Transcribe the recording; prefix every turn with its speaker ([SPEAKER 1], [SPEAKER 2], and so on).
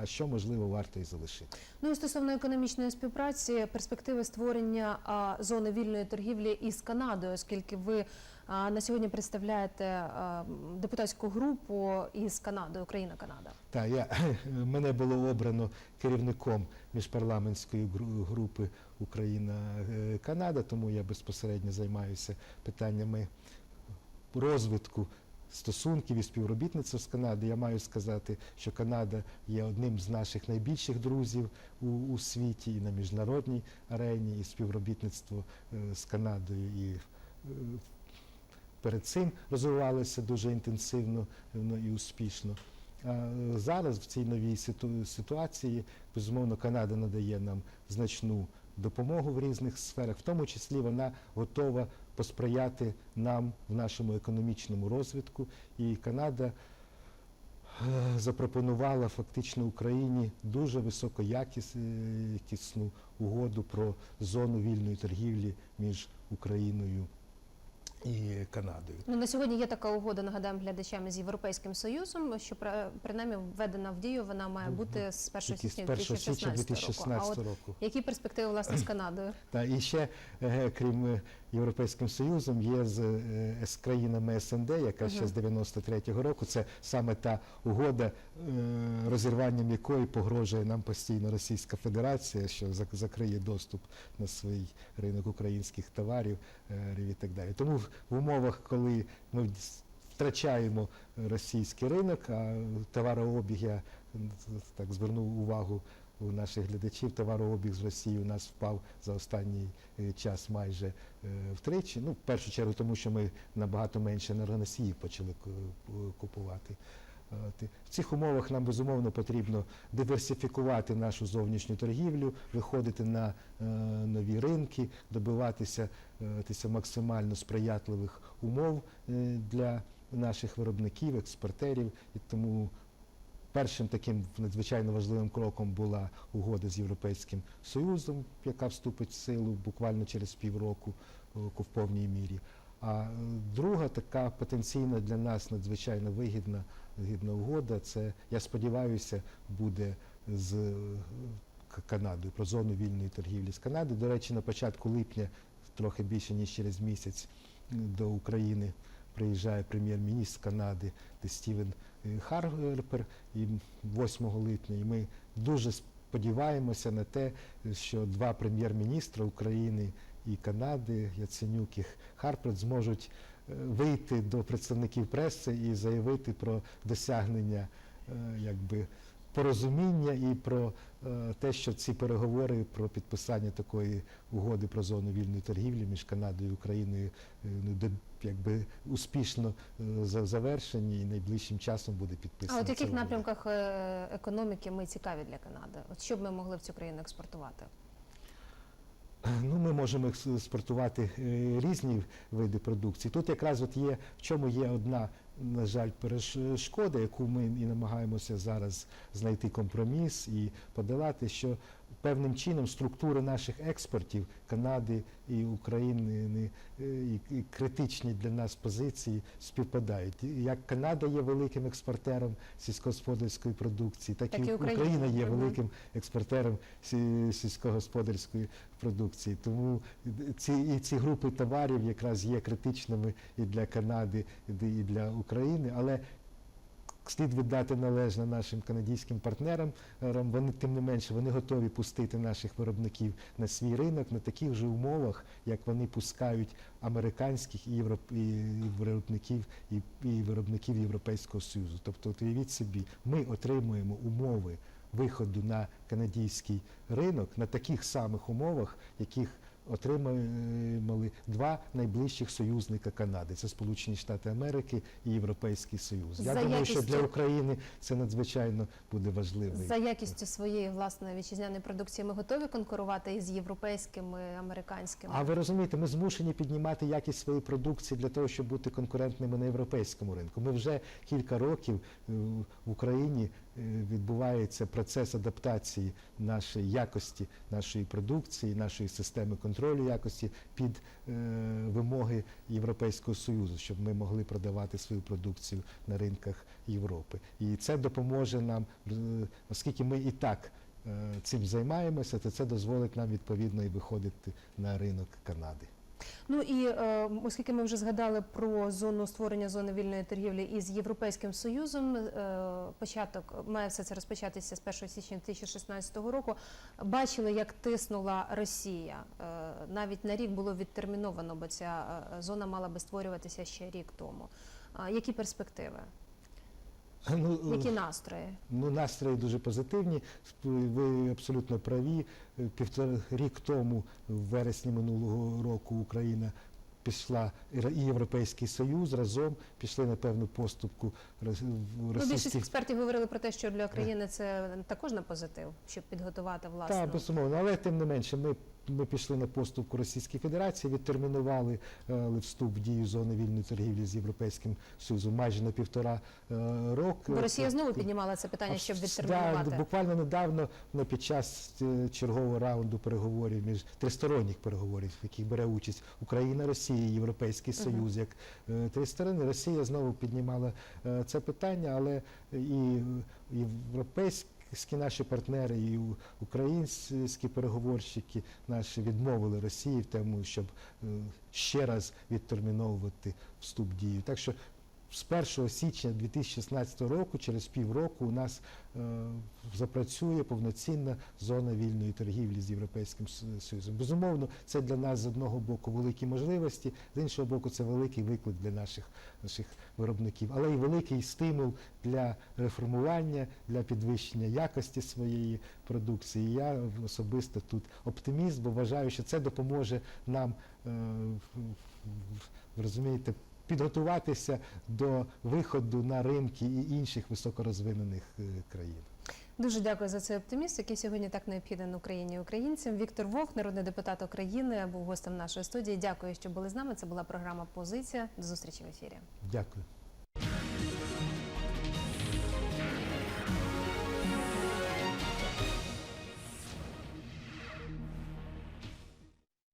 [SPEAKER 1] а що можливо варто і залишити.
[SPEAKER 2] Ну і стосовно економічної співпраці, перспективи створення а, зони вільної торгівлі із Канадою, оскільки ви а, на сьогодні представляєте а, депутатську групу із Канадою, Україна Канада.
[SPEAKER 1] Та я мене було обрано керівником міжпарламентської групи Україна-Канада, тому я безпосередньо займаюся питаннями розвитку стосунків і співробітництва з Канадою. Я маю сказати, що Канада є одним з наших найбільших друзів у, у світі і на міжнародній арені, і співробітництво е, з Канадою і е, перед цим розвивалося дуже інтенсивно ну, і успішно. А зараз в цій новій ситу- ситуації, безумовно, Канада надає нам значну допомогу в різних сферах, в тому числі вона готова посприяти нам в нашому економічному розвитку. І Канада е, запропонувала фактично Україні дуже високоякісну угоду про зону вільної торгівлі між Україною і Канадою.
[SPEAKER 2] Ну на сьогодні є така угода, нагадаємо глядачам з Європейським Союзом, що при- принаймні введена в дію, вона має бути з 1
[SPEAKER 1] Тільки з
[SPEAKER 2] січня
[SPEAKER 1] 1 січня
[SPEAKER 2] 2016 року. А от які перспективи власне з Канадою?
[SPEAKER 1] Та і ще, е, крім е, Європейським Союзом, є з, е, з країнами СНД, яка ще з 93-го року. Це саме та угода, розірванням якої погрожує нам постійно Російська Федерація, що зак- закриє доступ на свій ринок українських товарів і так далі. Тому в- умовах, коли ми втрачаємо російський ринок, а товарообіг я так звернув увагу у наших глядачів товарообіг з Росії у нас впав за останній е, час майже е, втричі. Ну, в першу чергу, тому що ми набагато менше енергоносіїв почали купувати. Е, В цих умовах нам безумовно потрібно диверсифікувати нашу зовнішню торгівлю, виходити на е, нові ринки, добиватися е, максимально сприятливих умов для наших виробників, експортерів. І тому Першим таким надзвичайно важливим кроком була угода з Європейським Союзом, яка вступить в силу буквально через півроку в повній мірі. А друга така потенційно для нас надзвичайно вигідна, вигідна угода, це, я сподіваюся, буде з е, Канадою, про зону вільної торгівлі з Канадою. До речі, на початку липня, трохи більше ніж через місяць, до України приїжджає прем'єр-міністр Канади, Стівен е, Харпер, і 8 липня. І ми дуже сподіваємося на те, що два прем'єр-міністра України і Канади, Яценюк і Харпер, зможуть е, вийти до представників преси і заявити про досягнення е, якби, порозуміння і про е, те, що ці переговори про підписання такої угоди про зону вільної торгівлі між Канадою і Україною ну, де, якби успішно завершені і найближчим часом буде підписано.
[SPEAKER 2] А от яких напрямках економіки ми цікаві для Канади? От що б ми могли в цю країну експортувати?
[SPEAKER 1] Ну, ми можемо експортувати е, різні види продукції. Тут якраз от є в чому є одна, на жаль, перешкода, яку ми і намагаємося зараз знайти компроміс і подолати, що певним чином структури наших експортів Канади і України е, і, критичні для нас позиції співпадають. Як Канада є великим експортером сільськогосподарської продукції, так,
[SPEAKER 2] Так
[SPEAKER 1] і
[SPEAKER 2] Україна.
[SPEAKER 1] Україна є великим експортером сільськогосподарської продукції. Тому ці і ці групи товарів якраз є критичними і для Канади, і для України. Але слід віддати належне нашим канадським партнерам. Рам, Вони тим не менше вони готові пустити наших виробників на свій ринок на таких же умовах, як вони пускають американських і, виробників і, виробників Європейського Союзу. Тобто, от уявіть собі, ми отримуємо умови виходу на канадський ринок на таких самих умовах, яких отримали два найближчих союзника Канади. Це Сполучені Штати Америки і Європейський Союз. Я
[SPEAKER 2] За
[SPEAKER 1] думаю, що для України це надзвичайно буде важливий.
[SPEAKER 2] За якістю своєї власної вітчизняної продукції ми готові конкурувати із європейськими, американськими.
[SPEAKER 1] А ви розумієте, ми змушені піднімати якість своєї продукції для того, щоб бути конкурентними на європейському ринку. Ми вже кілька років е, в Україні відбувається процес адаптації нашої якості, нашої продукції, нашої системи контролю якості під е, вимоги Європейського Союзу, щоб ми могли продавати свою продукцію на ринках Європи. І це допоможе нам, е, оскільки ми і так е, цим займаємося, то це дозволить нам відповідно і виходити на ринок Канади.
[SPEAKER 2] Ну і е, оскільки ми вже згадали про зону створення зони вільної торгівлі із Європейським Союзом, е, початок має все це розпочатися з 1 січня 2016 року. Бачили, як тиснула Росія. Е, навіть на рік було відтерміновано, бо ця е, зона мала би створюватися ще рік тому. А які перспективи?
[SPEAKER 1] Ну,
[SPEAKER 2] Які настрої?
[SPEAKER 1] Ну, настрої дуже позитивні. Ви абсолютно праві. Півтора рік тому, в вересні минулого року, Україна пішла і Європейський Союз разом пішли на певну поступку
[SPEAKER 2] Ну, більшість експертів говорили про те, що для країни це також на позитив, щоб підготувати власну.
[SPEAKER 1] Так, безумовно, але тим не менше, ми, ми пішли на поступку Російській Федерації, відтермінували е, вступ в дію зони вільної торгівлі з Європейським Союзом майже на півтора е, року.
[SPEAKER 2] Бо Росія знову піднімала це питання, щоб відтермінувати.
[SPEAKER 1] Да, буквально недавно ну, під час е, чергового раунду переговорів між тристоронніх переговорів, в яких бере участь Україна, Росія, Європейський. Союз, як е, три сторони. Росія знову піднімала е, це питання, але і європейські наші партнери, і українські переговорщики наші відмовили Росії в тому, щоб е, ще раз відтерміновувати вступ в дію. Так що з 1 січня 2016 року, через півроку, у нас е, запрацює повноцінна зона вільної торгівлі з Європейським Союзом. Безумовно, це для нас з одного боку великі можливості, з іншого боку, це великий виклик для наших, наших виробників, але і великий стимул для реформування, для підвищення якості своєї продукції. Я особисто тут оптиміст, бо вважаю, що це допоможе нам е, розумієте, підготуватися до виходу на ринки і інших високорозвинених е, країн.
[SPEAKER 2] Дуже дякую за цей оптиміст, який сьогодні так необхіден Україні і українцям. Віктор Вовк, народний депутат України, був гостем нашої студії. Дякую, що були з нами. Це була програма Позиція. До зустрічі в ефірі.
[SPEAKER 1] Дякую.